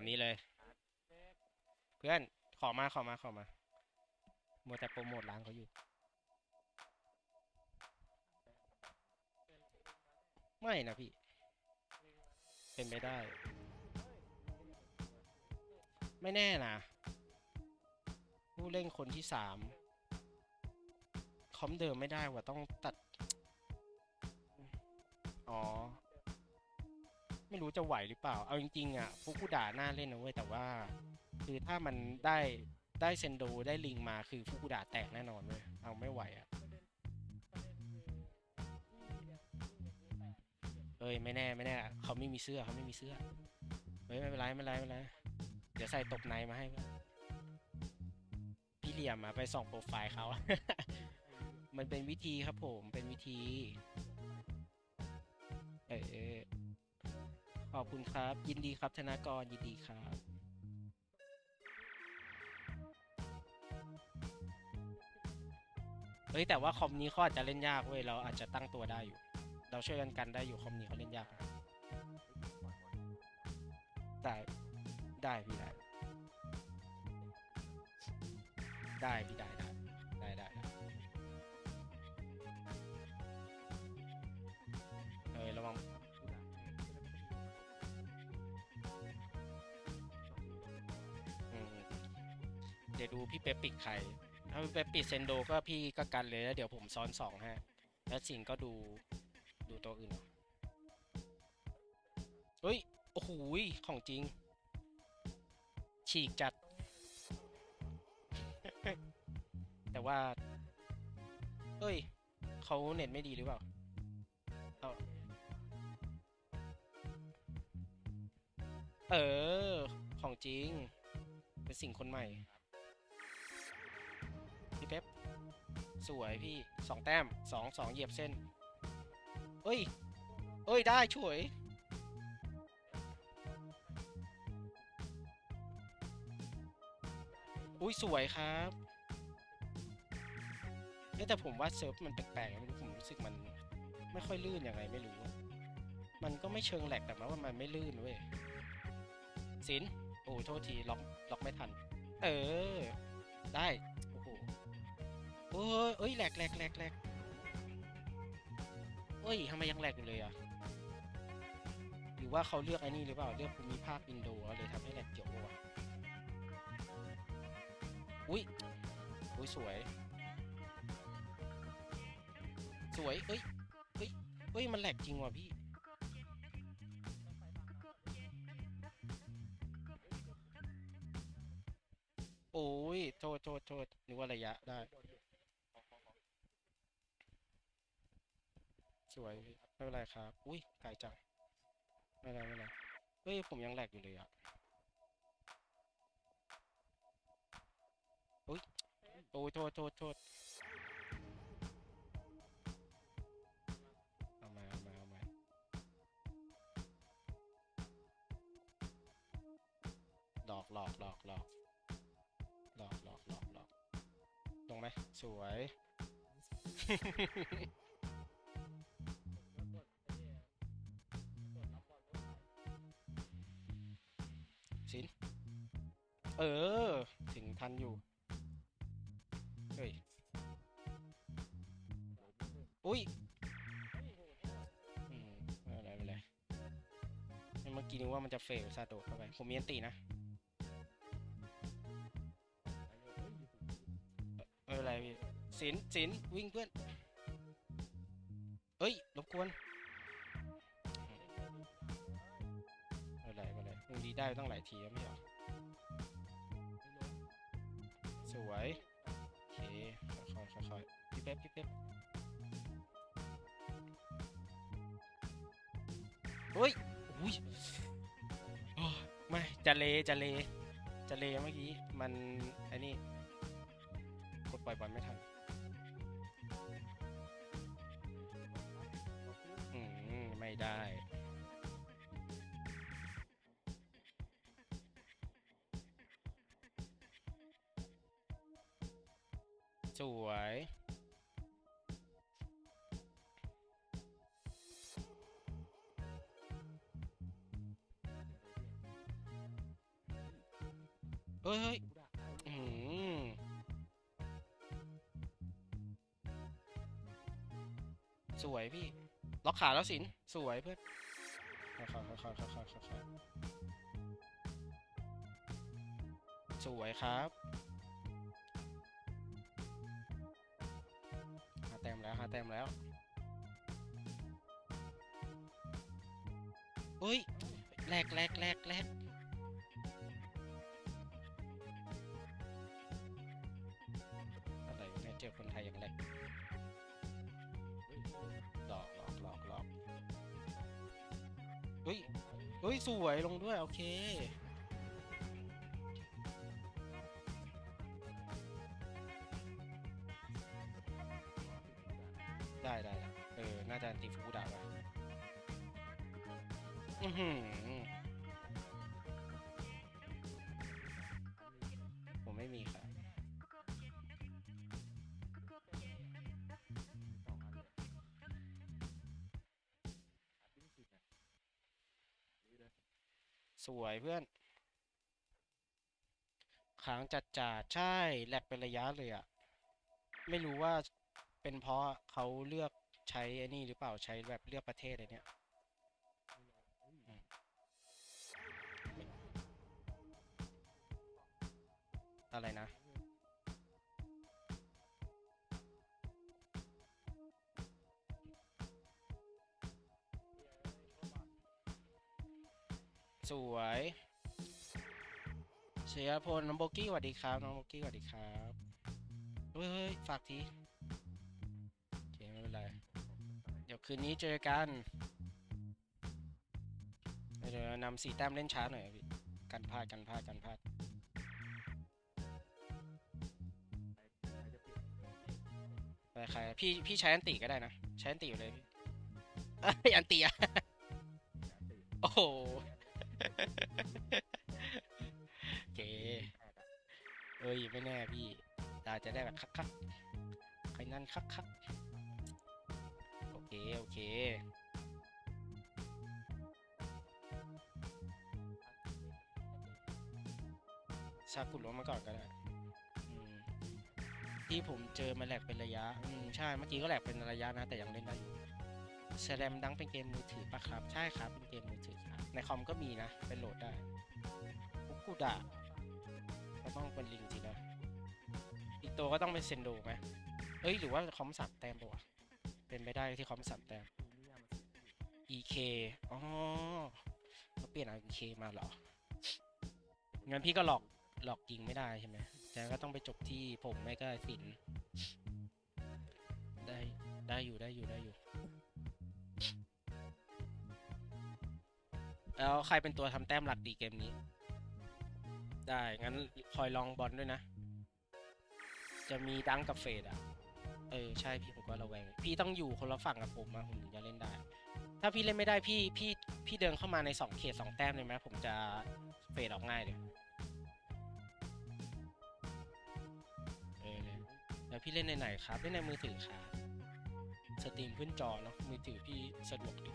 ชอบตามนี้เลย เพื่อนขอมาขอมาขอมามัวแต่โปรโมทร้านเขาอยู่ ไม่นะพี่ เป็นไปได้ ไม่แน่นะ ผู้เล่นคนที่สามคอมเดิมไม่ได้ว่ะต้องตัด อ๋อ ไม่รู้จะไหวหรือเปล่า เอาจริงๆอะพวกผู้ด่าน่าเล่นนะเว้ยแต่ว่า คือถ้ามันได้ได้เซนโดได้ลิงมาคือฟูกุดะแตกแน่นอนเว้ยเอาไม่ไหวอะเอ้ยไม่แน่ไม่แน่เขาไม่มีเสื้อเขาไม่มีเสื้อเฮ้ยไม่เป็นไรไม่เป็นไรไม่เป็นไรเดี๋ยวใส่ตบในมาให้พี่เหลี่ยมมาไปส่องโปรไฟล์เขามันเป็นวิธีครับผมเป็นวิธี เออ ขอบคุณครับ ยินดีครับธนากรยินดีครับเฮ้ยแต่ว่าคอมนี้เขาอาจจะเล่นยากเว้ยเราอาจจะตั้งตัวได้อยู่ เราช่วยกันกันได้อยู่คอมนี้เขาเล่นยากได้ได้พี่ได้ได้พี่ได้ได้ได้ ดูพี่เป๊ปปิดใคร ถ้าพี่เป๊ปปิดเซนโดก็พี่ก็กันเลยแล้วเดี๋ยวผมซ้อนสองฮะ แล้วสิงก็ดูดูตัวอื่นเฮ้ย โอ้โหของจริง ฉีกจัด แต่ว่า เอ้ย เขาเน็ตไม่ดีหรือเปล่า เอาเออ ของจริง เป็นสิ่งคนใหม่ สวยพี่สองแต้มสองสองเหยียบเส้นเอ้ยเอ้ยได้ช่วยอุ้ยสวยครับเอ๊ะแต่ผมว่าเซิร์ฟมันแปลกๆนะไม่รู้ผมรู้สึกมันไม่ค่อยลื่นยังไงไม่รู้ มันก็ไม่เชิงแหลกแต่ว่ามันไม่ลื่นเว้ยสินโอ้โทษทีล็อกล็อกไม่ทัน เออ ได้ โอ้โห โอ้ยเอ้ยแหลกแหลกแหลกแหลกเอ้ยทำไมยังแหลกอยู่เลยอะหรือว่าเขาเลือกไอ้นี่หรือเปล่าเลือกภูมิภาคอินโดเลยทำให้แหลกเกี่ยววะอุ้ยอุ้ยสวย สวยเอ้ยเอ้ยเอ้ยมันแหลกจริงว่ะพี่โอ้ยโทษโทษโทษนึกว่าระยะได้ สวยไม่เป็นไรครับ อุ้ยไกลจังไม่เป็นไรไม่เป็นไรเฮ้ยผมยังแหลกอยู่เลยอะอุ้ยโอ้ยโทษโทษโทษเอามาเอามาเอามาหลอกหลอกหลอกหลอกหลอกหลอกหลอกหลอกตรงไหมสวย เออ ถึงทันอยู่ เฮ้ย อุ้ยอืมไม่เป็นไรไม่เป็นไรเมื่อกี้นึกว่ามันจะเฟลซาโดดเข้าไป ผมมีอันตีนะเออไม่เป็นไรพี่สินสินวิ่งเพื่อน เอ้ยรบกวนไม่เป็นไรไม่เป็นไรมึงดีได้ตั้งหลายทีแล้วไม่หรอ วยโอเคค่อยๆค่อยๆพี่เป๊ปพี่เป๊ปเฮ้ยอุ้ยโอ้ยไม่จะเลจะเลจะเลเมื่อกี้มันไอ้นี่กดปล่อยบอลไม่ทันอืมไม่ได้ สวยเฮ้ยเฮ้ยอืมสวยพี่ ล็อกขาแล้วสิน สวยเพื่อนค่อยๆค่อยๆค่อยๆค่อยๆค่อยๆสวยครับ แต้มแล้วหาแต้มแล้วเฮ้ยแลกแลกแลกแลกอะไรวะเนี่ยเจอคนไทยอย่างแรกหลอกหลอกหลอกหลอกเฮ้ยเฮ้ย สวยลงด้วย โอเค อือหือผมไม่มีค่ะสวยเพื่อนค้างจัดจ่าใช่ แลกเป็นระยะเลยอะไม่รู้ว่าเป็นเพราะเขาเลือกใช้ไอ้นี่หรือเปล่าใช้แบบเลือกประเทศอะไรเนี่ย อะไรนะ สวยเชียร์พลน้องโบกี้สวัสดีครับ น้องโบกี้สวัสดีครับเฮ้ยเฮ้ยฝากทีโอเคไม่เป็นไร เดี๋ยวคืนนี้เจอกัน เดี๋ยวนำสีแต้มเล่นช้าหน่อยพี่กันพลาดกันพลาดกันพลาด ใครพี่พี่ใช้อันติก็ได้นะ ใช้อันติอยู่เลยพี่อันติอะโอ้โหเคเอ้ยไม่แน่พี่ตาจะได้แบบคักคักๆใครนั่นคักคักๆโอเค โอเคชากุลงมาก่อนก็ได้ ที่ผมเจอมาแหลกเป็นระยะอืมใช่ เมื่อกี้ก็แหลกเป็นระยะนะ แต่ยังเล่นได้อยู่แสดมดังเป็นเกมมือถือปะครับ ใช่ครับ เป็นเกมมือถือครับ ในคอมก็มีนะ เป็นโหลดได้ฟุกุดะก็ต้องเป็นลิงจริงนะ อีกตัวก็ต้องเป็นเซนโดไหมเอ้ย หรือว่าคอมสามแต้มปะวะเป็นไปได้ที่คอมสามแต้ม EK อ๋อเขาเปลี่ยนอา EK มาเหรอ งั้นพี่ก็หลอก หลอกยิงไม่ได้ใช่ไหมแต่ก็ต้องไปจบที่ผมไม่ก็สิน ได้ได้อยู่ได้อยู่ได้อยู่ แล้วใครเป็นตัวทำแต้มหลักดีเกมนี้ ได้ งั้นคอยลองบอลด้วยนะ จะมีดังกับเฟดอะ เออ ใช่พี่ผมก็ระแวง พี่ต้องอยู่คนละฝั่งกับผมอะผมถึงจะเล่นได้ ถ้าพี่เล่นไม่ได้พี่พี่พี่เดินเข้ามาในสองเขตสองแต้มเลยไหมผมจะเฟดออกง่ายเลย แล้วพี่เล่นในไหนครับ เล่นในมือถือครับสตรีมขึ้นจอเนาะมือถือพี่สะดวกดี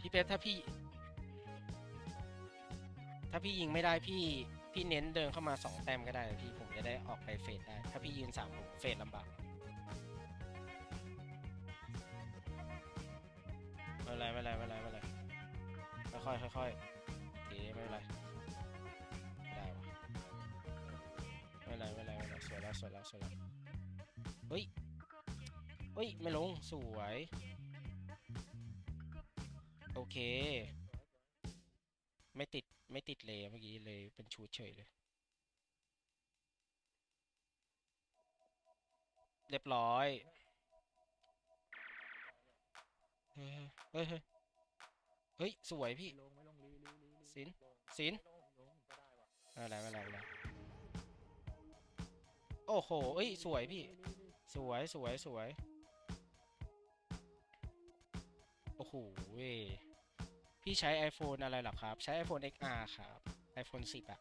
พี่เป๊ปถ้าพี่ ถ้าพี่ยิงไม่ได้พี่พี่เน้นเดินเข้ามาสองแต้มก็ได้พี่ผมจะได้ออกไปเฟดได้ ถ้าพี่ยืนสามผมเฟดลำบากไม่เป็นไรไม่เป็นไรไม่เป็นไรไม่เป็นไรค่อยๆค่อยๆโอเคไม่เป็นไร วยแล้วสวยแล้วสวยแล้วเฮ้ยเฮ้ย ไม่ลง สวย โอเค ไม่ติด ไม่ติดเลยเมื่อกี้เลยเป็นชูดเฉยเลย เรียบร้อย เฮ้ยเฮ้ยเฮ้ย สวยพี่สินสินไม่เป็นไรไม่เป็นไรไม่เป็นไร โอ้โหเอ้ยสวยพี่ สวยสวยสวย โอ้โหเว้ยพี่ใช้ iPhone อะไรหรอครับ ใช้ iPhone XR ครับ iPhone 10อะ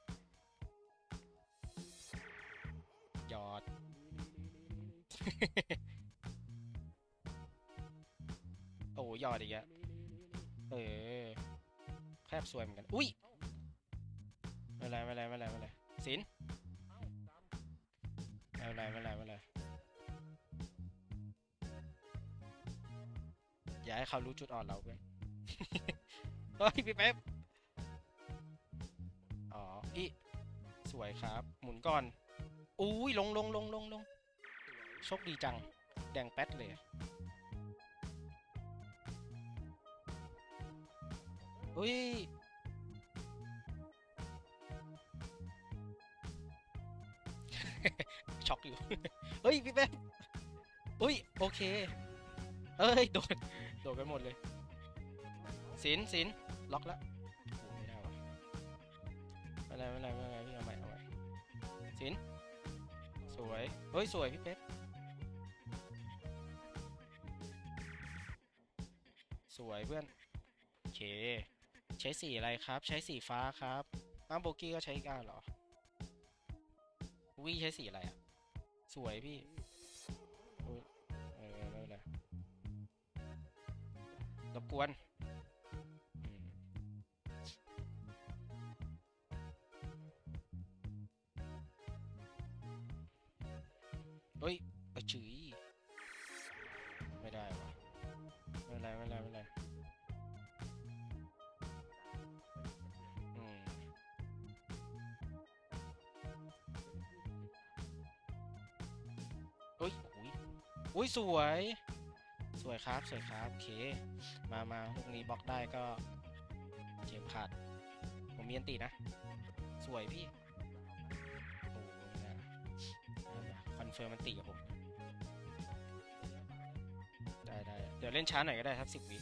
ยอด โอ้ยอดอีกแล้วเออแคบสวยเหมือนกัน อุ้ยไม่ไรไม่ไรไม่ไรไม่ไรสิน ไม่เป็นไรไม่เป็นไรไม่เป็นไรอย่าให้เขารู้จุดอ่อนเราเพื่อนเฮ้ยพี่เป๊ปอ๋ออีสวยครับ หมุนก่อน อุ้ยลงลงลงลงลงโชคดีจัง แดงแป๊ดเลยอะอุ้ย ช็อกอยู่ เฮ้ยพี่แป๊บอุ้ยโอเคเอ้ยโดนโดนไปหมดเลยสินสินล็อกแล้วไม่ได้วะไม่เป็นไรไม่เป็นไรไม่เป็นไรพี่เอาใหม่เอาใหม่สินสวยเฮ้ยสวยพี่เป๊ปสวยเพื่อนโอเคใช้สีอะไรครับ ใช้สีฟ้าครับอ้าโบกี้ก็ใช้อีกอะเหรอวี่ใช้สีอะไรอะ สวยพี่อุ๊ยเออไม่เป็นไรรบกวนเฮ้ยเออจืยไม่ได้วะไม่เป็นไรไม่เป็นไรไม่เป็นไร อุ้ยสวย สวยครับสวยครับโอเค มามาลูกนี้บล็อกได้ก็เข็มขาด ผมมีอันตีนะ สวยพี่โอ้ไม่ได้คอนเฟิร์มมันตีกับผม ได้ได้เดี๋ยวเล่นช้าหน่อยก็ได้ครับสิบวิ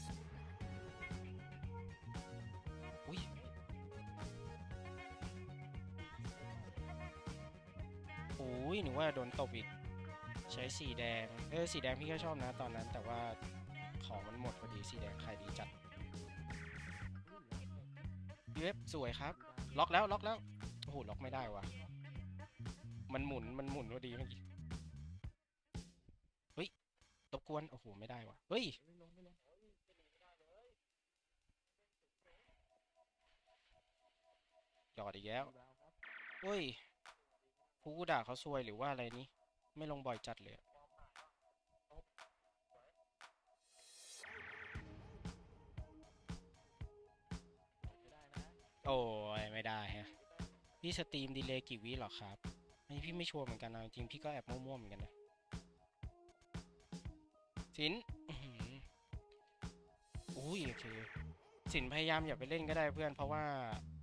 อุ้ยโอ้ยหนูว่าโดนตบอีก ใช้สีแดง เออสีแดงพี่ก็ชอบนะตอนนั้น แต่ว่าของมันหมดพอดีสีแดงขายดีจัดเว็บสวยครับ ล็อกแล้วล็อกแล้ว โอ้โหล็อกไม่ได้วะมันหมุนมันหมุนพอดีเมื่อกี้ เฮ้ยรบกวน โอ้โหไม่ได้วะเฮ้ยหยอดอีกแล้วเฮ้ยผู้กูด่าเขาซวยหรือว่าอะไรนี่ ไม่ลงบ่อยจัดเลยโอ้ยไม่ได้ฮะ พี่สตรีมดีเลย์กี่วิหรอครับอันนี้พี่ไม่ชัวร์เหมือนกันนะ จริงพี่ก็แอบมั่วๆเหมือนกันนะสินอุ้ยโอเคสินพยายามอย่าไปเล่นก็ได้เพื่อน เพราะว่า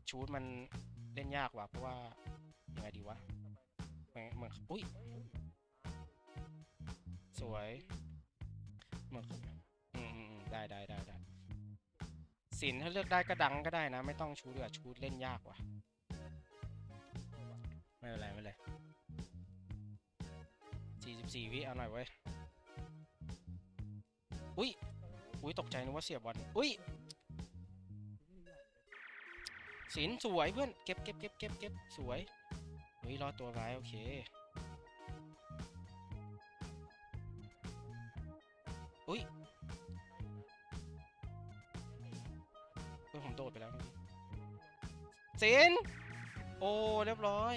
ชูดมันเล่นยากว่ะเพราะว่ายังไงดีวะเหมือนเหมือนอุ้ย สวยเมือนอืมอืมอืมได้ได้ได้ได้สินถ้าเลือกได้ก็ดังก็ได้นะ ไม่ต้องชูดเดือชูดเล่นยากว่ะ ไม่เป็นไรไม่เป็นไรสี่สิบสี่วิเอาหน่อยเว้ย อุ้ย อุ้ยตกใจนึกว่าเสียบอล อุ้ยสินสวยเพื่อน เก็บเก็บเก็บเก็บเก็บสวย เฮ้ยรอดตัวไว้โอเค อุ้ยเฮ้ยผมโดดไปแล้วเมื่อกี้สินโอ้เรียบร้อย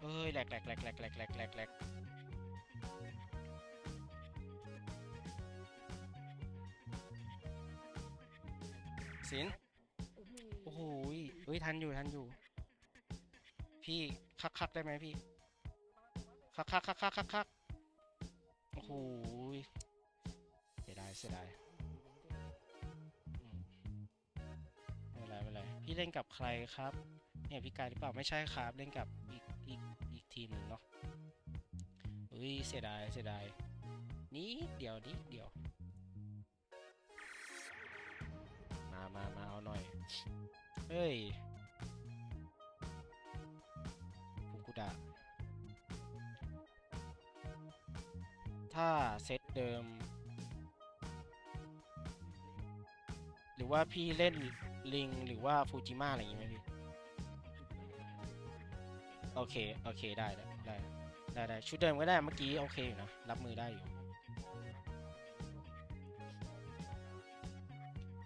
เอ้ยแหลกแหลกแหลกแหลกแหลกแหลกแหลกแหลกสินโอ้โหยเฮ้ยทันอยู่ทันอยู่ พี่คักคักได้ไหมพี่ คักคักคักคักคักคักโอ้โหเสียดายเสียดายไม่เป็นไรไม่เป็นไรพี่เล่นกับใครครับ เนี่ยพี่กายหรือเปล่าไม่ใช่ครับ เล่นกับอีกอีกอีกทีมหนึ่งเนาะเฮ้ยเสียดายเสียดายนิดเดี๋ยวนิดเดี๋ยว มามามาเอาหน่อย เฮ้ย ถ้าเซตเดิม หรือว่าพี่เล่นลิงหรือว่าฟูจิมะอะไรอย่างงี้ไหมพี่ โอเค โอเค ได้ได้ได้ได้ได้ชุดเดิมก็ได้เมื่อกี้โอเคอยู่นะ รับมือได้อยู่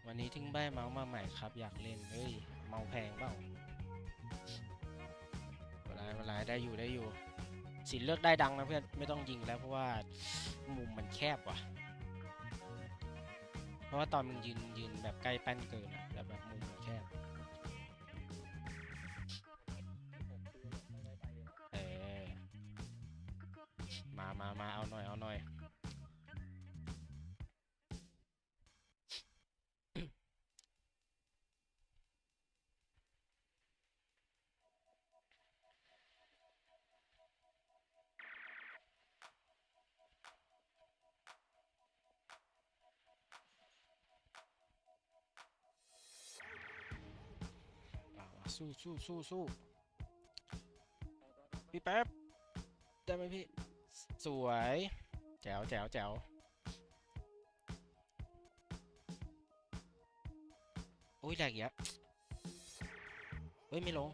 วันนี้ถึงใบเมาส์มาใหม่ครับ อยากเล่น เฮ้ย เมาแพงเปล่าเวลาเวลาได้อยู่ได้อยู่ สินเลือกได้ดังนะเพื่อนไม่ต้องยิงแล้วเพราะว่ามุมมันแคบว่ะ เพราะว่าตอนมึงยืนยืนแบบใกล้แป้นเกินอะแต่แบบมุมมันแคบเออมามามาเอาหน่อยเอาหน่อย สู้สู้สู้สู้พี่แป๊บได้ไหมพี่ สวย แจ๋วแจ๋วแจ๋วโอ้ยแหลกอีกแล้วเฮ้ย ไม่ลง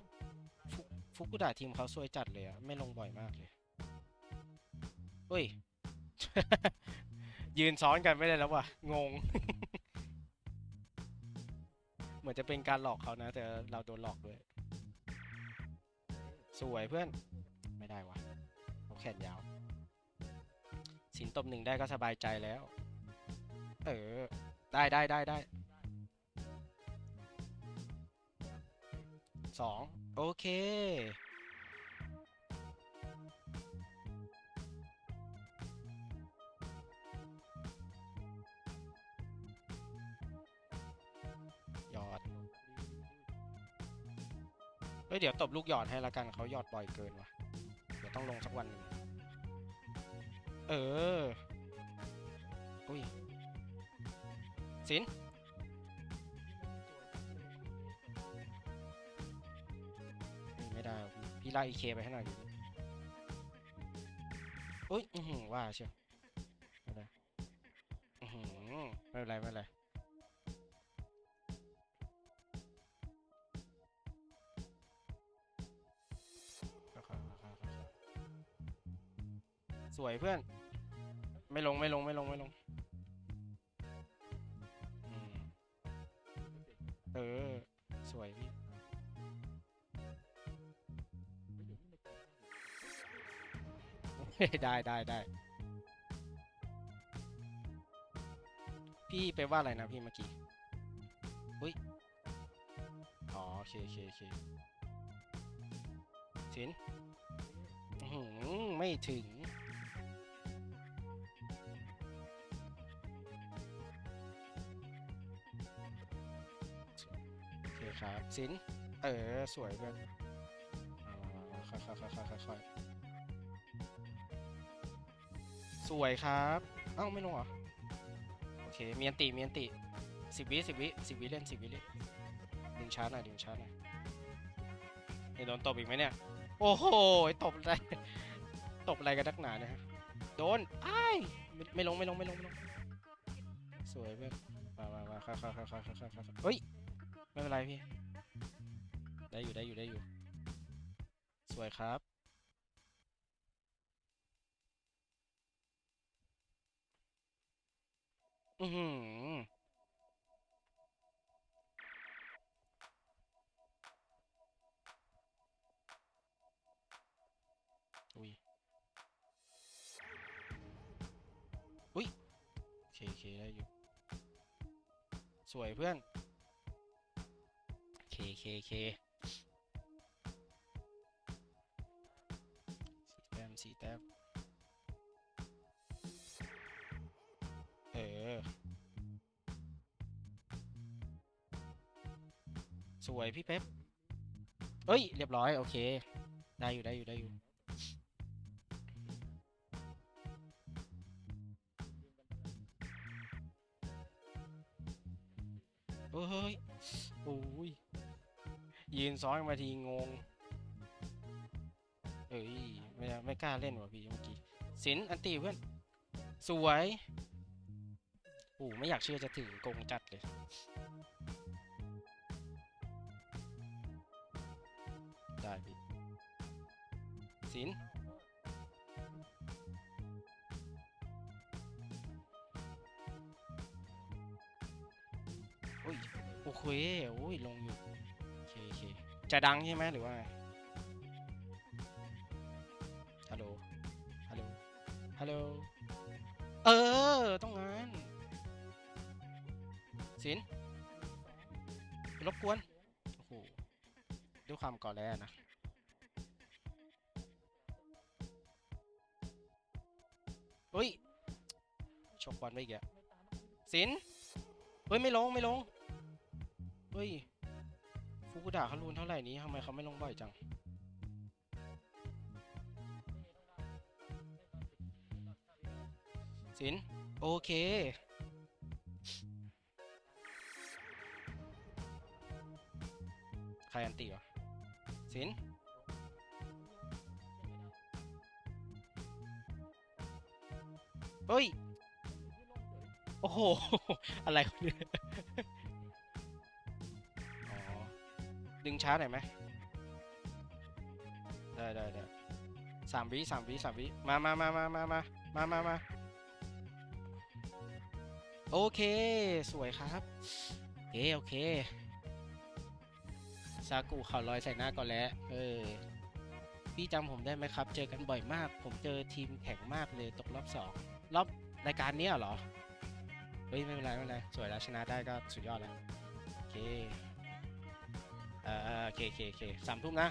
ฟุกฟุกุดาทีมเขาสวยจัดเลยอะไม่ลงบ่อยมากเลยเฮ้ย ยืนซ้อนกันไม่ได้แล้วว่ะ งง เหมือนจะเป็นการหลอกเขานะ แต่เราโดนหลอกด้วย สวยเพื่อน ไม่ได้วะเขาแขนยาว สินตบหนึ่งได้ก็สบายใจแล้ว เออ ได้ได้ได้ได้สองโอเค เดี๋ยวตบลูกหยอดให้ละกันเขาหยอดบ่อยเกินว่ะ เดี๋ยวต้องลงสักวันหนึ่งเออ อุ้ยสินไม่ได้ พี่ไล่อีเคไปให้หน่อยดิอุ้ยอือหือว่าเชียวไม่ได้อือหือไม่เป็นไรไม่เป็นไร สวยเพื่อน ไม่ลงไม่ลงไม่ลงไม่ลงอเออ สวยพี่ได้ได้ได้พี่ไปว่าอะไรนะพี่เมื่อกี้อุ้ย อ๋อ โอเคโอเคโอเคสินหือไม่ถึง คครับสินเออสวยเพื่อนเอาค่อยๆค่อยๆค่อยๆค่อยๆสวยครับ เอ้าไม่ลงเหรอ โอเค มีอันติ มีอันติสิบวิสิบวิสิบวิเล่นสิบวิเล่นดึงช้าหน่อยดึงช้าหน่อยจะโดนตบอีกไหมเนี่ย โอ้โห ตบอะไร ตบอะไรกันนักหนาเนี่ยฮะ โดนอ้ายไม่ไม่ลงไม่ลงไม่ลงไม่ลง สวยเพื่อนมามามาค่อยค่อยค่อยค่อยค่อยค่อยค่อยเฮ้ย ไม่เป็นไรพี่ ได้อยู่ได้อยู่ได้อยู่ สวยครับ อือหืออุ้ย อุ้ยเคเคได้อยู่ สวยเพื่อน เคเคเคสี่แต้มสี่แต้มเออ สวยพี่เป๊ปเอ้ย เรียบร้อย โอเค ได้อยู่ได้อยู่ได้อยู่ ยืนซ้อนมาทีงง เอ้ยไม่ไม่กล้าเล่นว่ะพี่เมื่อกี้สินอันตีเพื่อน สวยโอ้ไม่อยากเชื่อจะถึงกงจัดเลยได้พี่สินโอ้ยคุยโอ้ย ลงอยู่ จะดังใช่ไหมหรือว่าไง ฮัลโหล ฮัลโหล ฮัลโหล เออ ต้องงั้นสินรบกวน โอ้โห ด้วยความก่อแร่นะเฮ้ย ชกบอลไปอีกอะสิน เฮ้ย ไม่ลง ไม่ลง เฮ้ย ฟูกุดะเขารูนเท่าไหร่นี้ทำไมเขาไม่ลงบ่อยจัง สิน โอเค ใครอันตีวะสินเฮ้ย โอ้โห อะไรเนี่ย ดึงช้าหน่อยไหมได้ได้ได้สามวิสามวิสามวิมามามามามามามามามาโอเค สวยครับ โอเค โอเคซากุเขาลอยใส่หน้าก่อนแล้ว เออ พี่จำผมได้ไหมครับ เจอกันบ่อยมาก ผมเจอทีมแข็งมากเลยตกรอบสองรอบรายการนี้เหรอ เฮ้ย ไม่เป็นไร ไม่เป็นไร สวยแล้วชนะได้ก็สุดยอดแล้ว โอเค เออโอเคโอเคโอเคสามทุ่มนะ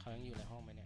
เขายังอยู่ในห้องไหมเนี่ย